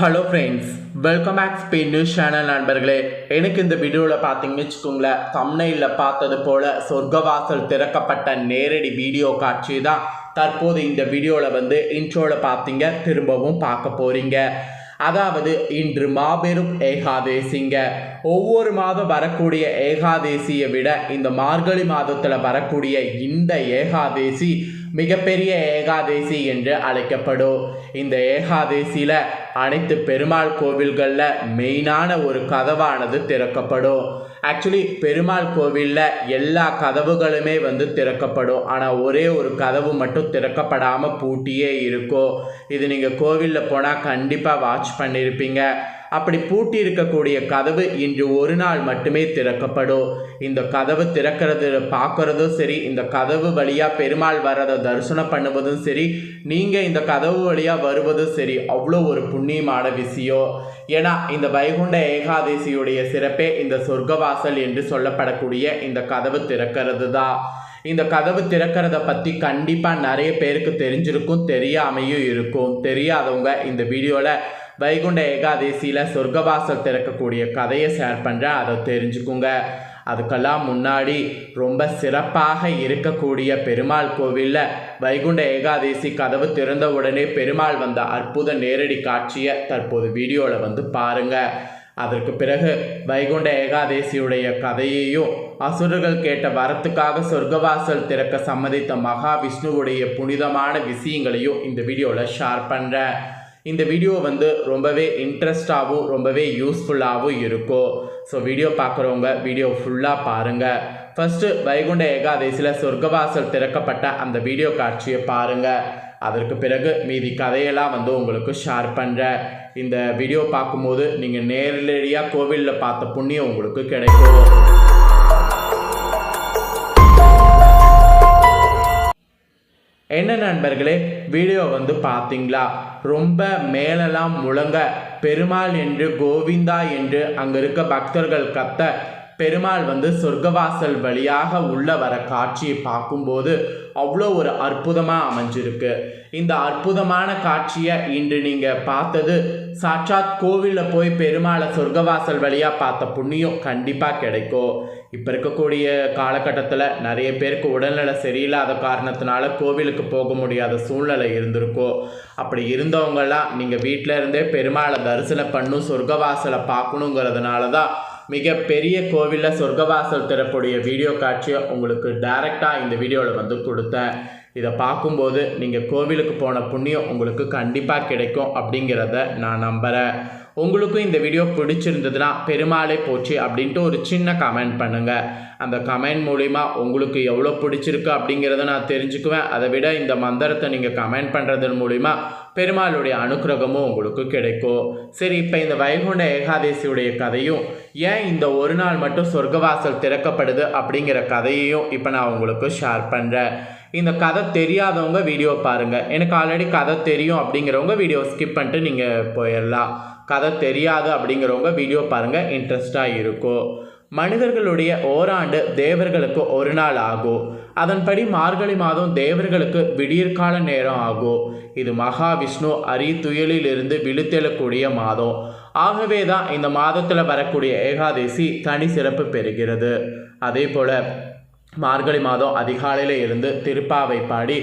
Hello friends welcome back speed news channel நண்பர்களே. எனக்கு இந்த வீடியோவில் பார்த்தீங்கன்னு வச்சுக்கோங்களேன் தம்னையில் பார்த்தது போல் சொர்க்கவாசல் திறக்கப்பட்ட நேரடி வீடியோ காட்சி தான் தற்போது இந்த வீடியோவில் வந்து இன்ட்ரோவில் பார்த்தீங்க திரும்பவும் பார்க்க போகிறீங்க அதாவது இன்று மாபெரும் ஏகாதேசிங்க. ஒவ்வொரு மாதம் வரக்கூடிய ஏகாதேசியை விட இந்த மார்கழி மாதத்தில் வரக்கூடிய இந்த ஏகாதேசி மிகப்பெரிய ஏகாதேசி என்று அழைக்கப்படும். இந்த ஏகாதேசியில் அனைத்து பெருமாள் கோவில்களில் மெயினான ஒரு கதவானது திறக்கப்படும். ஆக்சுவலி பெருமாள் கோவிலில் எல்லா கதவுகளுமே வந்து திறக்கப்படும். ஆனால் ஒரே ஒரு கதவு மட்டும் திறக்கப்படாமல் பூட்டியே இருக்கும். இது நீங்கள் கோவிலில் போனால் கண்டிப்பாக வாட்ச் பண்ணியிருப்பீங்க அப்படி பூட்டி இருக்கக்கூடிய கதவு இன்று ஒரு நாள் மட்டுமே திறக்கப்படும். இந்த கதவு திறக்கிறது பார்க்கறதும் சரி இந்த கதவு வழியாக பெருமாள் வர்றதை தரிசனம் பண்ணுவதும் சரி நீங்கள் இந்த கதவு வழியாக வருவதும் சரி அவ்வளோ ஒரு புண்ணியமான விஷயம். ஏன்னா இந்த வைகுண்ட ஏகாதசியுடைய சிறப்பே இந்த சொர்க்கவாசல் என்று சொல்லப்படக்கூடிய இந்த கதவு திறக்கிறது தான் இந்த கதவு திறக்கிறத பற்றி கண்டிப்பாக நிறைய பேருக்கு தெரிஞ்சிருக்கும் தெரியாமையும் இருக்கும். தெரியாதவங்க இந்த வீடியோவில் வைகுண்ட ஏகாதசியில் சொர்க்கவாசல் திறக்கக்கூடிய கதையை ஷேர் பண்ணுறேன் அதை தெரிஞ்சுக்குங்க. அதுக்கெல்லாம் முன்னாடி ரொம்ப சிறப்பாக இருக்கக்கூடிய பெருமாள் கோவிலில் வைகுண்ட ஏகாதசி கதவு திறந்த உடனே பெருமாள் வந்த அற்புத நேரடி காட்சியை தற்போது வீடியோவில் வந்து பாருங்கள் அதற்கு பிறகு வைகுண்ட ஏகாதேசியுடைய கதையையும் அசுரர்கள் கேட்ட வரத்துக்காக சொர்க்கவாசல் திறக்க சம்மதித்த மகாவிஷ்ணுவுடைய புனிதமான விஷயங்களையும் இந்த வீடியோவில் ஷேர் பண்ணுறேன் இந்த வீடியோ வந்து ரொம்பவே இன்ட்ரெஸ்டாகவும் ரொம்பவே யூஸ்ஃபுல்லாகவும் இருக்கும். ஸோ வீடியோ பார்க்குறவங்க வீடியோ ஃபுல்லாக பாருங்கள் ஃபஸ்ட்டு வைகுண்ட ஏகாதசியில் சொர்க்கவாசல் திறக்கப்பட்ட அந்த வீடியோ காட்சியை பாருங்கள் அதற்கு பிறகு மீதி கதையெல்லாம் வந்து உங்களுக்கு ஷேர் பண்ணுறேன் இந்த வீடியோ பார்க்கும்போது நீங்கள் நேரடியாக கோவிலில் பார்த்த புண்ணியம் உங்களுக்கு கிடைக்கும். என்ன நண்பர்களே வீடியோ வந்து பார்த்தீங்களா? ரொம்ப மேலெல்லாம் முழங்க பெருமாள் என்று கோவிந்தா என்று அங்கே இருக்க பக்தர்கள் கத்த பெருமாள் வந்து சொர்க்கவாசல் வழியாக உள்ள வர காட்சியை பார்க்கும்போது அவ்வளோ ஒரு அற்புதமாக அமைஞ்சிருக்கு. இந்த அற்புதமான காட்சியை இன்று நீங்கள் பார்த்தது சாட்சாத் கோவிலில் போய் பெருமாளை சொர்க்கவாசல் வழியாக பார்த்த புண்ணியம் கண்டிப்பாக கிடைக்கும். இப்போ இருக்கக்கூடிய காலகட்டத்தில் நிறைய பேருக்கு உடல்நிலை சரியில்லாத காரணத்தினால கோவிலுக்கு போக முடியாத சூழ்நிலை இருந்திருக்கோ. அப்படி இருந்தவங்கெல்லாம் நீங்கள் வீட்டில் இருந்தே பெருமாளை தரிசனம் பண்ணும் சொர்க்கவாசலை பார்க்கணுங்கிறதுனால தான் மிகப்பெரிய கோவிலில் சொர்க்கவாசல் திறக்கூடிய வீடியோ காட்சியை உங்களுக்கு டைரெக்டாக இந்த வீடியோவில் வந்து கொடுத்தேன். இதை பார்க்கும்போது நீங்கள் கோவிலுக்கு போன புண்ணியம் உங்களுக்கு கண்டிப்பாக கிடைக்கும் அப்படிங்கிறத நான் நம்புகிறேன் உங்களுக்கும் இந்த வீடியோ பிடிச்சிருந்ததுன்னா பெருமாளை போச்சு அப்படின்ட்டு ஒரு சின்ன கமெண்ட் பண்ணுங்கள் அந்த கமெண்ட் மூலிமா உங்களுக்கு எவ்வளோ பிடிச்சிருக்கு அப்படிங்கிறத நான் தெரிஞ்சுக்குவேன். அதை விட இந்த மந்திரத்தை நீங்கள் கமெண்ட் பண்ணுறதன் மூலிமா பெருமாளுடைய அனுக்கிரகமும் உங்களுக்கு கிடைக்கும். சரி இப்போ இந்த வைகுண்ட ஏகாதசியுடைய கதையும் ஏன் இந்த ஒரு நாள் மட்டும் சொர்க்கவாசல் திறக்கப்படுது அப்படிங்கிற கதையையும் இப்போ நான் உங்களுக்கு ஷேர் பண்ணுறேன் இந்த கதை தெரியாதவங்க வீடியோ பாருங்கள் எனக்கு ஆல்ரெடி கதை தெரியும் அப்படிங்கிறவங்க வீடியோ ஸ்கிப் பண்ணிட்டு நீங்கள் போயிடலாம் கதை தெரியாது அப்படிங்கிறவங்க வீடியோ பாருங்கள் இன்ட்ரெஸ்டாக இருக்கும் மனிதர்களுடைய ஓராண்டு தேவர்களுக்கு ஒரு நாள் ஆகும் அதன்படி மார்கழி மாதம் தேவர்களுக்கு விடியற்கால நேரம் ஆகும் இது மகாவிஷ்ணு அரி துயலிலிருந்து விழுத்தெழக்கூடிய மாதம். ஆகவே தான் இந்த மாதத்தில் வரக்கூடிய ஏகாதசி தனி சிறப்பு பெறுகிறது. அதே போல் மார்கழி மாதம் அதிகாலையில் இருந்து திருப்பாவை பாடி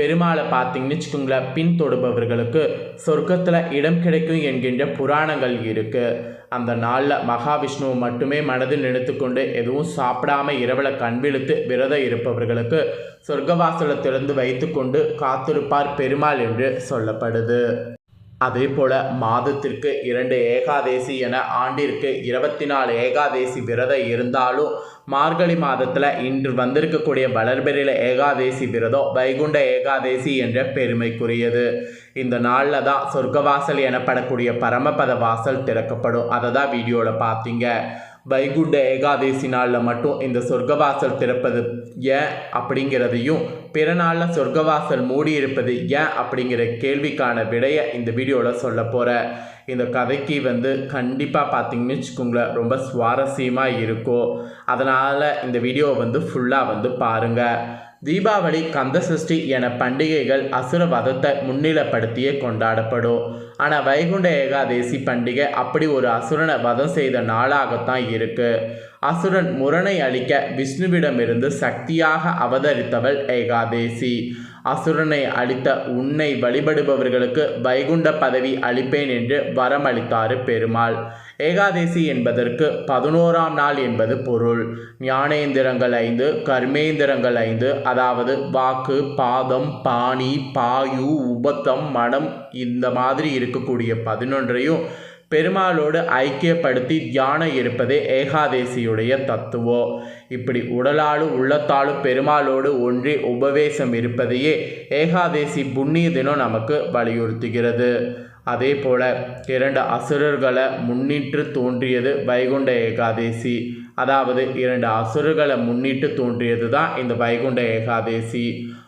பெருமாளை பார்த்தீங்கன்னு வச்சுக்கோங்களேன் பின்தொடுபவர்களுக்கு சொர்க்கத்தில் இடம் கிடைக்கும் என்கின்ற புராணங்கள் இருக்குது அந்த நாளில் மகாவிஷ்ணுவை மட்டுமே மனதில் நினைத்துக்கொண்டு எதுவும் சாப்பிடாம இரவில் கண்விழுத்து விரதம் இருப்பவர்களுக்கு சொர்க்கவாசலை திறந்து வைத்துக்கொண்டு காத்திருப்பார் பெருமாள் என்று சொல்லப்படுது. அதே போல மாதத்திற்கு இரண்டு ஏகாதேசி என ஆண்டிற்கு இருபத்தி நாலு ஏகாதேசி விரதம் இருந்தாலும் மார்கழி மாதத்தில் இன்று வந்திருக்கக்கூடிய வளர்பெரில ஏகாதேசி விரதம் வைகுண்ட ஏகாதேசி என்ற பெருமைக்குரியது. இந்த நாளில் தான் சொர்க்கவாசல் எனப்படக்கூடிய பரமபத வாசல் திறக்கப்படும். அதை தான் வீடியோவில் பார்த்தீங்க. வைகுண்ட ஏகாதேசி நாளில் மட்டும் இந்த சொர்க்கவாசல் திறப்பது ஏன் அப்படிங்கிறதையும் பிற நாளில் சொர்க்கவாசல் மூடி இருப்பது ஏன் அப்படிங்கிற கேள்விக்கான விடையை இந்த வீடியோவில் சொல்ல போகிறேன் இந்த கதைக்கு வந்து கண்டிப்பாக பார்த்தீங்கன்னு வச்சுக்கோங்களேன் ரொம்ப சுவாரஸ்யமாக இருக்கும் அதனால் இந்த வீடியோவை வந்து ஃபுல்லாக வந்து பாருங்கள் தீபாவளி கந்தசஷ்டி என பண்டிகைகள் அசுர வதத்தை முன்னிலைப்படுத்தியே கொண்டாடப்படும். ஆனால் வைகுண்ட ஏகாதேசி பண்டிகை அப்படி ஒரு அசுரனை வதம் செய்த நாளாகத்தான் இருக்கு. அசுரன் முரணை அளிக்க விஷ்ணுவிடமிருந்து சக்தியாக அவதரித்தவள் ஏகாதேசி. அசுரனை அளித்த உன்னை வழிபடுபவர்களுக்கு வைகுண்ட பதவி அளிப்பேன் என்று வரமளித்தாரு பெருமாள். ஏகாதேசி என்பதற்கு பதினோராம் நாள் என்பது பொருள். ஞானேந்திரங்கள் ஐந்து கர்மேந்திரங்கள் ஐந்து அதாவது வாக்கு பாதம் பாணி பாயு உபத்தம் மனம் இந்த மாதிரி இருக்கக்கூடிய பதினொன்றையும் பெருமாளோடு ஐக்கியப்படுத்தி தியானம் இருப்பதே ஏகாதேசியுடைய தத்துவம் இப்படி உடலாலும் உள்ளத்தாலும் பெருமாளோடு ஒன்றி உபவேசம் இருப்பதையே ஏகாதேசி புண்ணிய தினம் நமக்கு வலியுறுத்துகிறது. அதே போல இரண்டு அசுரர்களை முன்னிட்டு தோன்றியது வைகுண்ட ஏகாதேசி. அதாவது இரண்டு அசுரர்களை முன்னிட்டு தோன்றியது தான் இந்த வைகுண்ட ஏகாதேசி.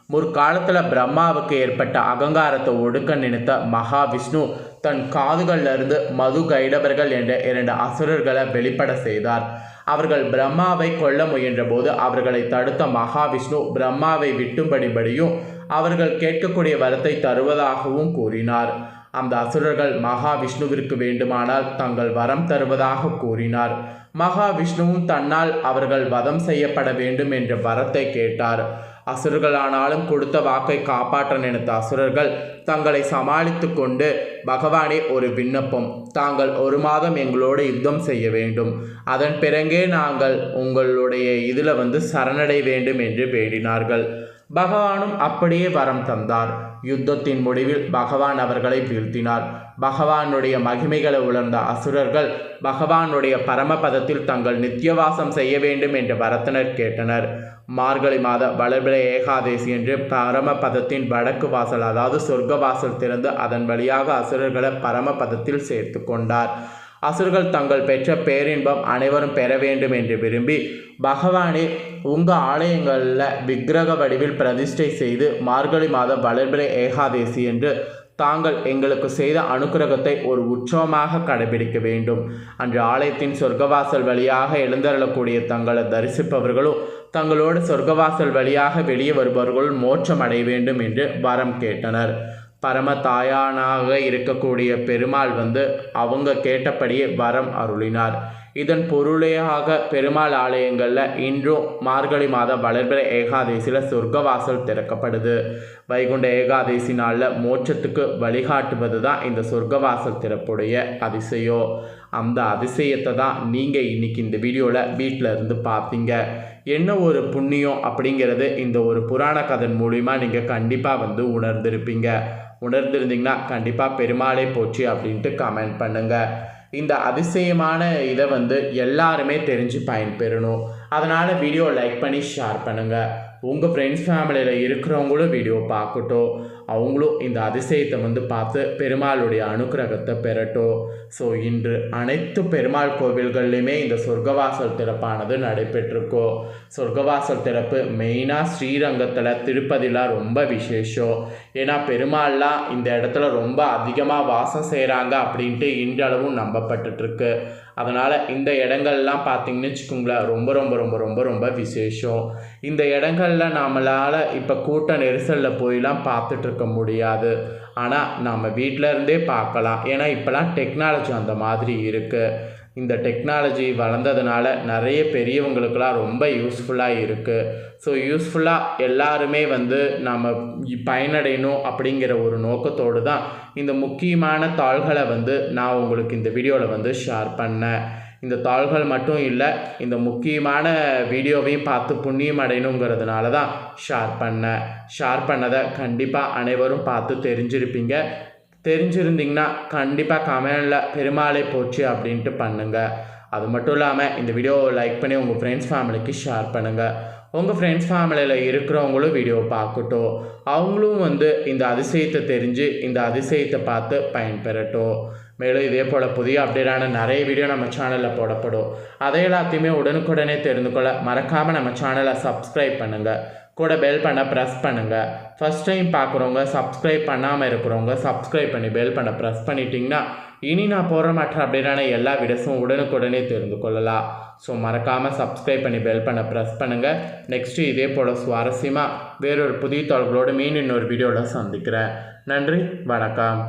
முற்காலத்தில் பிரம்மாவுக்கு ஏற்பட்ட அகங்காரத்தை ஒடுக்க நினைத்த மகாவிஷ்ணு தன் காதுகளிலிருந்து மது கைடவர்கள் என்ற இரண்டு அசுரர்களை வெளிப்பட செய்தார். அவர்கள் பிரம்மாவை கொல்ல முயன்றபோது அவர்களை தடுத்த மகாவிஷ்ணு பிரம்மாவை விட்டும்படிபடியும் அவர்கள் கேட்கக்கூடிய வரத்தை தருவதாகவும் கூறினார். அந்த அசுரர்கள் மகாவிஷ்ணுவிற்கு வேண்டுமானால் தங்கள் வரம் தருவதாக கூறினார். மகாவிஷ்ணுவும் தன்னால் அவர்கள் வதம் செய்யப்பட வேண்டும் என்ற வரத்தை கேட்டார். அசுரர்களானாலும் கொடுத்த வாக்கை காப்பாற்ற நினைத்த அசுரர்கள் தங்களை சமாளித்து கொண்டு பகவானே ஒரு விண்ணப்பம். தாங்கள் ஒரு மாதம் எங்களோடு யுத்தம் செய்ய வேண்டும். அதன் பிறகே நாங்கள் உங்களுடைய இதில் வந்து சரணடை வேண்டும் என்று வேண்டினார்கள். பகவானும் அப்படியே வரம் தந்தார். யுத்தத்தின் முடிவில் பகவான் அவர்களை வீழ்த்தினார். பகவானுடைய மகிமைகளை உணர்ந்த அசுரர்கள் பகவானுடைய பரமபதத்தில் தங்கள் நித்தியவாசம் செய்ய வேண்டும் என்று பரத்தனர் கேட்டனர். மார்கழி மாத வளர்பிள ஏகாதேசி என்று பரமபதத்தின் வடக்கு வாசல் அதாவது சொர்க்க வாசல் திறந்து அதன் வழியாக அசுரர்களை பரமபதத்தில் சேர்த்து கொண்டார். அசுரர்கள் தங்கள் பெற்ற பேரின்பம் அனைவரும் பெற வேண்டும் என்று விரும்பி பகவானே உங்கள் ஆலயங்களில் விக்கிரக வடிவில் பிரதிஷ்டை செய்து மார்கழி மாத வளர்பிறை ஏகாதேசி என்று தாங்கள் எங்களுக்கு செய்த அனுக்கிரகத்தை ஒரு உற்சவமாக கடைபிடிக்க வேண்டும். அன்று ஆலயத்தின் சொர்க்கவாசல் வழியாக எழுந்தருளக்கூடிய தங்களை தரிசிப்பவர்களும் தங்களோடு சொர்க்கவாசல் வழியாக வெளியே வருபவர்களும் மோட்சம் அடைய வேண்டும் என்று வரம் கேட்டனர். பரம தாயானாக இருக்கக்கூடிய பெருமாள் வந்து அவங்க கேட்டபடியே வரம் அருளினார். இதன் பொருளையாக பெருமாள் ஆலயங்களில் இன்றும் மார்கழி மாத வளர்பிறை ஏகாதேசியில் சொர்க்கவாசல் திறக்கப்படுது. வைகுண்ட ஏகாதேசி நாளில் மோட்சத்துக்கு வழிகாட்டுவது தான் இந்த சொர்க்கவாசல் திறப்புடைய அதிசயம். அந்த அதிசயத்தை தான் நீங்கள் இன்னைக்கு இந்த வீடியோவில் வீட்டில் இருந்து பார்த்தீங்க என்ன ஒரு புண்ணியம் அப்படிங்கிறது இந்த ஒரு புராண கதன் மூலிமா நீங்கள் கண்டிப்பாக வந்து உணர்ந்திருப்பீங்க. உணர்ந்திருந்தீங்கன்னா கண்டிப்பாக பெருமாளே போச்சு அப்படின்ட்டு கமெண்ட் பண்ணுங்கள் இந்த அதிசயமான இதை வந்து எல்லாருமே தெரிஞ்சு பயன்பெறணும். அதனால் வீடியோ லைக் பண்ணி ஷேர் பண்ணுங்கள் உங்கள் ஃப்ரெண்ட்ஸ் ஃபேமிலியில் இருக்கிறவங்களும் வீடியோ பார்க்கட்டும். அவங்களும் இந்த அதிசயத்தை வந்து பார்த்து பெருமாளுடைய அனுக்கிரகத்தை பெறட்டும். ஸோ இன்று அனைத்து பெருமாள் கோவில்கள்லையுமே இந்த சொர்க்கவாசல் திறப்பானது நடைபெற்றிருக்கும். சொர்க்கவாசல் திறப்பு மெயினாக ஸ்ரீரங்கத்தில் திருப்பதிலாம் ரொம்ப விசேஷம். ஏன்னா பெருமாள்லாம் இந்த இடத்துல ரொம்ப அதிகமாக வாசம் செய்கிறாங்க அப்படின்ட்டு இன்றளவும் நம்பப்பட்டுட்ருக்கு. அதனால் இந்த இடங்கள்லாம் பார்த்திங்கன்னு வச்சுக்கோங்களேன் ரொம்ப ரொம்ப ரொம்ப ரொம்ப ரொம்ப விசேஷம். இந்த இடங்களில் நம்மளால் இப்போ கூட்ட நெரிசலில் போயெலாம் பார்த்துட்ருக்க முடியாது. ஆனால் நம்ம வீட்டில் இருந்தே பார்க்கலாம் ஏன்னா இப்போலாம் டெக்னாலஜி அந்த மாதிரி இருக்குது இந்த டெக்னாலஜி வளர்ந்ததுனால நிறைய பெரியவங்களுக்கெல்லாம் ரொம்ப யூஸ்ஃபுல்லாக இருக்குது ஸோ யூஸ்ஃபுல்லாக எல்லாருமே வந்து நம்ம பயனடையணும் அப்படிங்கிற ஒரு நோக்கத்தோடு தான் இந்த முக்கியமான தாள்களை வந்து நான் உங்களுக்கு இந்த வீடியோவில் வந்து ஷேர் பண்ணேன். இந்த தாள்கள் மட்டும் இல்லை இந்த முக்கியமான வீடியோவையும் பார்த்து புண்ணியம் அடையணுங்கிறதுனால தான் ஷேர் பண்ணேன். ஷேர் பண்ணதை கண்டிப்பாக அனைவரும் பார்த்து தெரிஞ்சிருப்பீங்க. தெரிஞ்சிருந்தீங்கன்னா கண்டிப்பாக கமெண்டில் பெருமாளை போச்சு அப்படின்ட்டு பண்ணுங்கள் அது மட்டும் இல்லாமல் இந்த வீடியோவை லைக் பண்ணி உங்கள் ஃப்ரெண்ட்ஸ் ஃபேமிலிக்கு ஷேர் பண்ணுங்கள் உங்கள் ஃப்ரெண்ட்ஸ் ஃபேமிலியில் இருக்கிறவங்களும் வீடியோ பார்க்கட்டும். அவங்களும் வந்து இந்த அதிசயத்தை தெரிஞ்சு இந்த அதிசயத்தை பார்த்து பயன்பெறட்டும். மேலும் இதே போல் புதிய அப்டேட்டான நிறைய வீடியோ நம்ம சேனலில் போடப்படும். அதை எல்லாத்தையுமே உடனுக்குடனே தெரிந்து கொள்ள மறக்காமல் நம்ம சேனலை சப்ஸ்கிரைப் பண்ணுங்கள் கூட பெல் பண்ண ப்ரெஸ் பண்ணுங்கள் ஃபஸ்ட் டைம் பார்க்குறவங்க சப்ஸ்கிரைப் பண்ணாமல் இருக்கிறவங்க சப்ஸ்கிரைப் பண்ணி பெல் பண்ண ப்ரெஸ் பண்ணிட்டீங்கன்னா இனி நான் போகிற மற்ற அப்படின்னா எல்லா வீடியோஸும் உடனுக்குடனே தெரிந்து கொள்ளலாம். ஸோ மறக்காமல் சப்ஸ்கிரைப் பண்ணி பெல் பண்ண ப்ரெஸ் பண்ணுங்கள் நெக்ஸ்ட்டு இதே போல் சுவாரஸ்யமாக வேறொரு புதிய தொடர்களோடு மீண்டும் இன்னொரு வீடியோவில் சந்திக்கிறேன். நன்றி வணக்கம்.